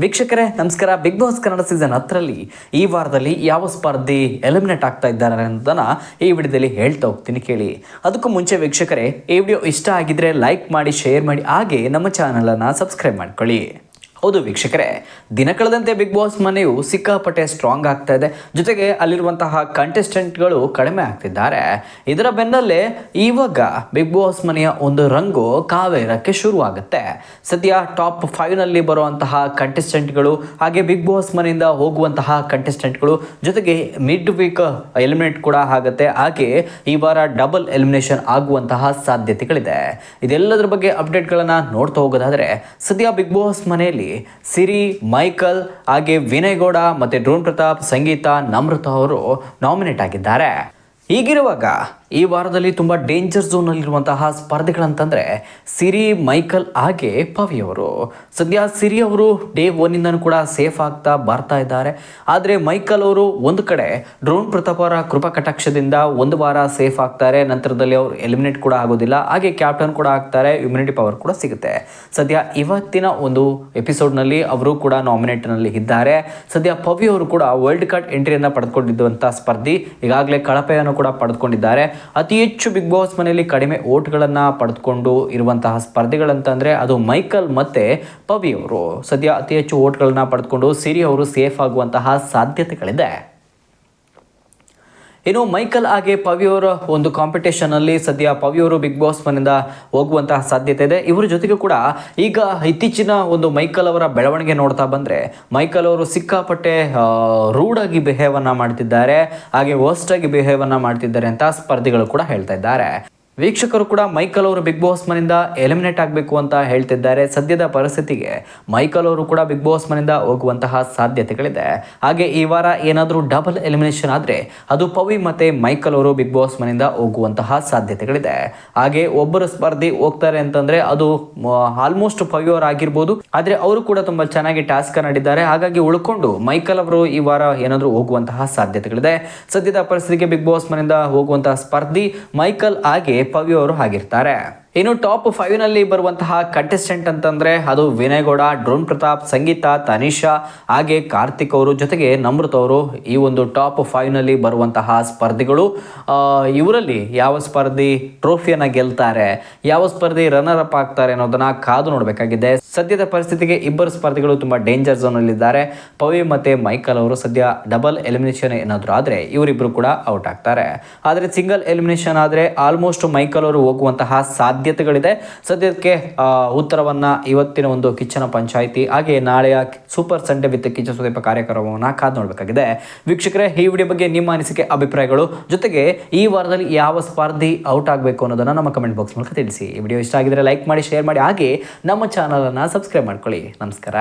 ವೀಕ್ಷಕರೇ, ನಮಸ್ಕಾರ. Big boss Kannada season ಹತ್ತರಲ್ಲಿ ಈ ವಾರದಲ್ಲಿ ಯಾವ ಸ್ಪರ್ಧಿ ಎಲಿಮಿನೇಟ್ ಆಗ್ತಾ ಇದ್ದಾರೆ ಅನ್ನೋದನ್ನ ಈ ವಿಡಿಯೋದಲ್ಲಿ ಹೇಳ್ತಾ ಹೋಗ್ತೀನಿ ಕೇಳಿ. ಅದಕ್ಕೂ ಮುಂಚೆ ವೀಕ್ಷಕರೇ, ಈ ವಿಡಿಯೋ ಇಷ್ಟ ಆಗಿದ್ರೆ ಲೈಕ್ ಮಾಡಿ, ಶೇರ್ ಮಾಡಿ, ಹಾಗೆ ನಮ್ಮ ಚಾನಲನ್ನು ಸಬ್ಸ್ಕ್ರೈಬ್ ಮಾಡ್ಕೊಳ್ಳಿ. ಹೌದು ವೀಕ್ಷಕರೇ, ದಿನ ಕಳೆದಂತೆ ಬಿಗ್ ಬಾಸ್ ಮನೆಯು ಸಿಕ್ಕಾಪಟ್ಟೆ ಸ್ಟ್ರಾಂಗ್ ಆಗ್ತಾ ಇದೆ. ಜೊತೆಗೆ ಅಲ್ಲಿರುವಂತಹ ಕಂಟೆಸ್ಟೆಂಟ್ಗಳು ಕಡಿಮೆ ಆಗ್ತಿದ್ದಾರೆ. ಇದರ ಬೆನ್ನಲ್ಲೇ ಇವಾಗ ಬಿಗ್ ಬಾಸ್ ಮನೆಯ ಒಂದು ರಂಗು ಕಾವೇರಕ್ಕೆ ಶುರುವಾಗುತ್ತೆ. ಸದ್ಯ ಟಾಪ್ ಫೈವ್ನಲ್ಲಿ ಬರುವಂತಹ ಕಂಟೆಸ್ಟೆಂಟ್ಗಳು ಹಾಗೆ ಬಿಗ್ ಬಾಸ್ ಮನೆಯಿಂದ ಹೋಗುವಂತಹ ಕಂಟೆಸ್ಟೆಂಟ್ಗಳು ಜೊತೆಗೆ ಮಿಡ್ ವೀಕ್ ಎಲಿಮಿನೇಟ್ ಕೂಡ ಆಗುತ್ತೆ. ಹಾಗೆ ಈ ವಾರ ಡಬಲ್ ಎಲಿಮಿನೇಷನ್ ಆಗುವಂತಹ ಸಾಧ್ಯತೆಗಳಿದೆ. ಇದೆಲ್ಲದರ ಬಗ್ಗೆ ಅಪ್ಡೇಟ್ಗಳನ್ನು ನೋಡ್ತಾ ಹೋಗೋದಾದ್ರೆ, ಸದ್ಯ ಬಿಗ್ ಬಾಸ್ ಮನೆಯಲ್ಲಿ ಸಿರಿ ಮೈಕಲ್ ಹಾಗೆ ವಿನಯ್ ಗೌಡ ಮತ್ತೆ ಡ್ರೋನ್ ಪ್ರತಾಪ್ ಸಂಗೀತ ನಮ್ರತ ಅವರು ನಾಮಿನೇಟ್ ಆಗಿದ್ದಾರೆ. ಹೀಗಿರುವಾಗ ಈ ವಾರದಲ್ಲಿ ತುಂಬ ಡೇಂಜರ್ ಝೋನಲ್ಲಿರುವಂತಹ ಸ್ಪರ್ಧೆಗಳಂತಂದರೆ ಸಿರಿ, ಮೈಕಲ್ ಹಾಗೆ ಪವಿ ಅವರು. ಸದ್ಯ ಸಿರಿ ಅವರು ಡೇ ಒನ್ನಿಂದನೂ ಕೂಡ ಸೇಫ್ ಆಗ್ತಾ ಬರ್ತಾ ಇದ್ದಾರೆ. ಆದರೆ ಮೈಕಲ್ ಅವರು ಒಂದು ಕಡೆ ಡ್ರೋನ್ ಪ್ರತಾಪ್ ಅವರ ಕೃಪಾ ಕಟಾಕ್ಷದಿಂದ ಒಂದು ವಾರ ಸೇಫ್ ಆಗ್ತಾರೆ. ನಂತರದಲ್ಲಿ ಅವರು ಎಲಿಮಿನೇಟ್ ಕೂಡ ಆಗೋದಿಲ್ಲ. ಹಾಗೆ ಕ್ಯಾಪ್ಟನ್ ಕೂಡ ಆಗ್ತಾರೆ. ಇಮ್ಯುನಿಟಿ ಪವರ್ ಕೂಡ ಸಿಗುತ್ತೆ. ಸದ್ಯ ಇವತ್ತಿನ ಒಂದು ಎಪಿಸೋಡ್ನಲ್ಲಿ ಅವರು ಕೂಡ ನಾಮಿನೇಟ್ನಲ್ಲಿ ಇದ್ದಾರೆ. ಸದ್ಯ ಪವಿ ಅವರು ಕೂಡ ವರ್ಲ್ಡ್ ಕಾರ್ಡ್ ಎಂಟ್ರಿಯನ್ನು ಪಡೆದುಕೊಂಡಿದ್ದಂಥ ಸ್ಪರ್ಧಿ. ಈಗಾಗಲೇ ಕಳಪೆಯನ್ನು ಕೂಡ ಪಡೆದುಕೊಂಡಿದ್ದಾರೆ. ಅತಿ ಹೆಚ್ಚು ಬಿಗ್ ಬಾಸ್ ಮನೆಯಲ್ಲಿ ಕಡಿಮೆ ಓಟ್ಗಳನ್ನು ಪಡೆದುಕೊಂಡು ಇರುವಂತಹ ಸ್ಪರ್ಧಿಗಳಂತಂದರೆ ಅದು ಮೈಕಲ್ ಮತ್ತು ಪವಿ ಅವರು. ಸದ್ಯ ಅತಿ ಹೆಚ್ಚು ಓಟ್ಗಳನ್ನು ಪಡೆದುಕೊಂಡು ಸಿರಿ ಅವರು ಸೇಫ್ ಆಗುವಂತಹ ಸಾಧ್ಯತೆಗಳಿದೆ. ಇನ್ನು ಮೈಕಲ್ ಹಾಗೆ ಪವಿಯವರ ಒಂದು ಕಾಂಪಿಟೇಷನ್ ಅಲ್ಲಿ ಸದ್ಯ ಪವಿಯವರು ಬಿಗ್ ಬಾಸ್ ಮನೆಯಿಂದ ಹೋಗುವಂತಹ ಸಾಧ್ಯತೆ ಇದೆ. ಇವರ ಜೊತೆಗೂ ಕೂಡ ಈಗ ಇತ್ತೀಚಿನ ಒಂದು ಮೈಕಲ್ ಅವರ ಬೆಳವಣಿಗೆ ನೋಡ್ತಾ ಬಂದ್ರೆ ಮೈಕಲ್ ಅವರು ಸಿಕ್ಕಾಪಟ್ಟೆ ರೂಡ್ ಆಗಿ ಬಿಹೇವ್ ಅನ್ನ ಮಾಡ್ತಿದ್ದಾರೆ, ಹಾಗೆ ವರ್ಸ್ಟ್ ಆಗಿ ಬಿಹೇವ್ ಅನ್ನ ಮಾಡ್ತಿದ್ದಾರೆ ಅಂತ ಸ್ಪರ್ಧಿಗಳು ಕೂಡ ಹೇಳ್ತಾ ಇದ್ದಾರೆ. ವೀಕ್ಷಕರು ಕೂಡ ಮೈಕಲ್ ಅವರು ಬಿಗ್ ಬಾಸ್ ಮನಿಂದ ಎಲಿಮಿನೇಟ್ ಆಗಬೇಕು ಅಂತ ಹೇಳ್ತಿದ್ದಾರೆ. ಸದ್ಯದ ಪರಿಸ್ಥಿತಿಗೆ ಮೈಕಲ್ ಅವರು ಕೂಡ ಬಿಗ್ ಬಾಸ್ ಮನಿಂದ ಹೋಗುವಂತಹ ಸಾಧ್ಯತೆಗಳಿದೆ. ಹಾಗೆ ಈ ವಾರ ಏನಾದರೂ ಡಬಲ್ ಎಲಿಮಿನೇಷನ್ ಆದರೆ ಅದು ಪವಿ ಮತ್ತೆ ಮೈಕಲ್ ಅವರು ಬಿಗ್ ಬಾಸ್ ಮನಿಂದ ಹೋಗುವಂತಹ ಸಾಧ್ಯತೆಗಳಿದೆ. ಹಾಗೆ ಒಬ್ಬರು ಸ್ಪರ್ಧಿ ಹೋಗ್ತಾರೆ ಅಂತಂದ್ರೆ ಅದು ಆಲ್ಮೋಸ್ಟ್ ಪವಿ ಅವರು ಆಗಿರ್ಬೋದು. ಆದರೆ ಅವರು ಕೂಡ ತುಂಬಾ ಚೆನ್ನಾಗಿ ಟಾಸ್ಕ್ ನಡೆದಿದ್ದಾರೆ ಹಾಗಾಗಿ ಉಳ್ಕೊಂಡು ಮೈಕಲ್ ಅವರು ಈ ವಾರ ಏನಾದರೂ ಹೋಗುವಂತಹ ಸಾಧ್ಯತೆಗಳಿದೆ. ಸದ್ಯದ ಪರಿಸ್ಥಿತಿಗೆ ಬಿಗ್ ಬಾಸ್ ಮನಿಂದ ಹೋಗುವಂತಹ ಸ್ಪರ್ಧಿ ಮೈಕಲ್ ಹಾಗೆ ಪವಿ ಅವರು ಆಗಿರ್ತಾರೆ. ಇನ್ನು ಟಾಪ್ ಫೈವ್ನಲ್ಲಿ ಬರುವಂತಹ ಕಂಟೆಸ್ಟೆಂಟ್ ಅಂತಂದ್ರೆ ಅದು ವಿನಯ್ಗೌಡ, ಡ್ರೋನ್ ಪ್ರತಾಪ್, ಸಂಗೀತ, ತನಿಷಾ, ಹಾಗೆ ಕಾರ್ತಿಕ್ ಅವರು ಜೊತೆಗೆ ನಮೃತ ಅವರು ಈ ಒಂದು ಟಾಪ್ ಫೈವ್ನಲ್ಲಿ ಬರುವಂತಹ ಸ್ಪರ್ಧಿಗಳು. ಇವರಲ್ಲಿ ಯಾವ ಸ್ಪರ್ಧಿ ಟ್ರೋಫಿಯನ್ನ ಗೆಲ್ತಾರೆ, ಯಾವ ಸ್ಪರ್ಧಿ ರನ್ನರ್ ಅಪ್ ಆಗ್ತಾರೆ ಅನ್ನೋದನ್ನ ಕಾದು ನೋಡಬೇಕಾಗಿದೆ. ಸದ್ಯದ ಪರಿಸ್ಥಿತಿಗೆ ಇಬ್ಬರು ಸ್ಪರ್ಧಿಗಳು ತುಂಬಾ ಡೇಂಜರ್ ಝೋನ್ ಅಲ್ಲಿ ಇದ್ದಾರೆ ಪವಿ ಮತ್ತೆ ಮೈಕಲ್ ಅವರು ಸದ್ಯ ಡಬಲ್ ಎಲಿಮಿನೇಷನ್ ಏನಾದರೂ ಆದರೆ ಇವರಿಬ್ಬರು ಕೂಡ ಔಟ್ ಆಗ್ತಾರೆ. ಆದರೆ ಸಿಂಗಲ್ ಎಲಿಮಿನೇಷನ್ ಆದರೆ ಆಲ್ಮೋಸ್ಟ್ ಮೈಕಲ್ ಅವರು ಹೋಗುವಂತಹ ಸಾಧ್ಯತೆಗಳಿದೆ. ಸದ್ಯಕ್ಕೆ ಉತ್ತರವನ್ನು ಇವತ್ತಿನ ಒಂದು ಕಿಚ್ಚನ ಪಂಚಾಯಿತಿ, ಹಾಗೆ ನಾಳೆಯ super Sunday with Kichcha Sudeep ಕಾರ್ಯಕ್ರಮವನ್ನು ಕಾದು ನೋಡಬೇಕಾಗಿದೆ. ವೀಕ್ಷಕರೇ, ಈ ವಿಡಿಯೋ ಬಗ್ಗೆ ನಿಮ್ಮ ಅನಿಸಿಕೆ, ಅಭಿಪ್ರಾಯಗಳು, ಜೊತೆಗೆ ಈ ವಾರದಲ್ಲಿ ಯಾವ ಸ್ಪರ್ಧಿ ಔಟ್ ಆಗಬೇಕು ಅನ್ನೋದನ್ನು ನಮ್ಮ ಕಮೆಂಟ್ ಬಾಕ್ಸ್ ಮೂಲಕ ತಿಳಿಸಿ. ಈ ವಿಡಿಯೋ ಇಷ್ಟ ಆಗಿದ್ರೆ ಲೈಕ್ ಮಾಡಿ, ಶೇರ್ ಮಾಡಿ, ಹಾಗೆ ನಮ್ಮ ಚಾನಲನ್ನು ಸಬ್ಸ್ಕ್ರೈಬ್ ಮಾಡ್ಕೊಳ್ಳಿ. ನಮಸ್ಕಾರ.